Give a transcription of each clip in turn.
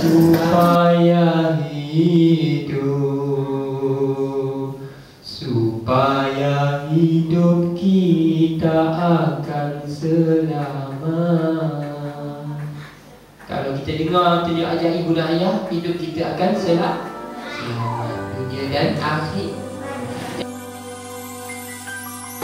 supaya hidup supaya hidup kita akan selamat kalau kita dengar tunjuk ajaib ibu dan ayah hidup kita akan selamat dunia dan akhir.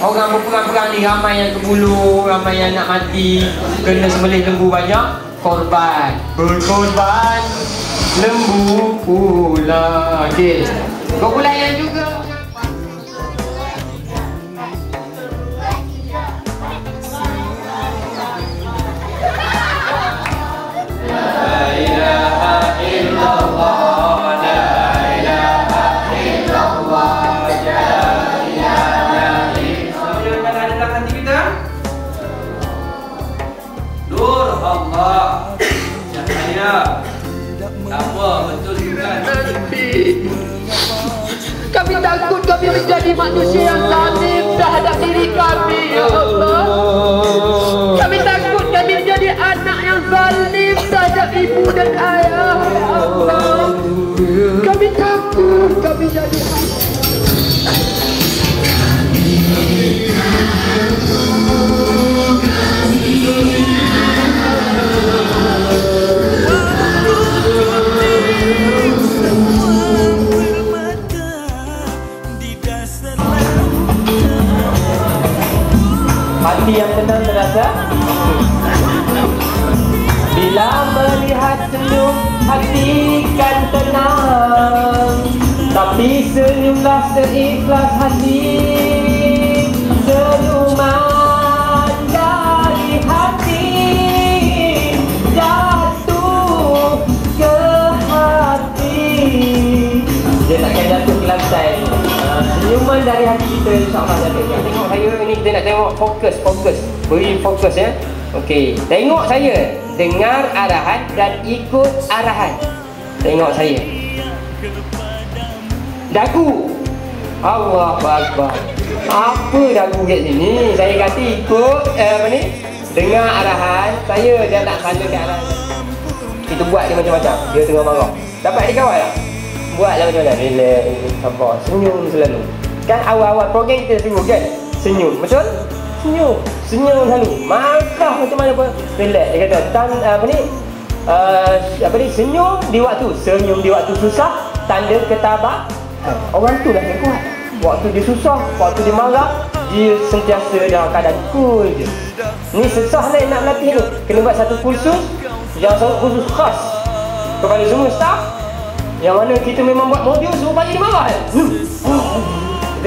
Orang berperang-perang ni ramai yang kebulu, ramai yang nak mati Kena sembelih lembu banyak, korban. Berkorban, lembu pula. Okey, kau pula yang juga Allah. Cahaya Apa betul bukan? Kami takut kami menjadi manusia yang zalim terhadap diri kami, Hati yang tenang terasa Bila melihat senyum Hati kan tenang. Tapi senyumlah seikhlas hati Senyuman dari hati kita InsyaAllah Tengok saya ni kita nak tengok fokus Fokus. Beri fokus ya. Okey. Tengok saya. Dengar arahan dan ikut arahan. Tengok saya. Dagu. Allah Akbar. Apa dagu kat sini? Saya kata ikut eh, Apa ni? Dengar arahan. Saya dia nak salurkan arahan. Kita buat dia macam-macam. Dia tengah marah. Dapat dikawal tak? Buatlah macam-macam Relax Sabar Senyum selalu Kan awal-awal program kita suruh kan? Senyum. Betul? Senyum. Senyum selalu. Marah macam mana pun. Relax Dia kata. Tan, apa ni? Uh, Apa ni? Senyum di waktu. Senyum di waktu susah Tanda ketabahan Orang tu lah yang kuat. Waktu dia susah Waktu dia marah Dia sentiasa dalam keadaan cool je. Ni susah ni nak latih ni Kena buat satu kursus Yang satu kursus khas Kepada semua staff Yang mana kita memang buat modul Semua pagi dia marah kan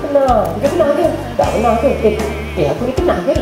Pernah. Kita pernah ke? Tak pernah ke? Eh, eh aku ni pernah ke?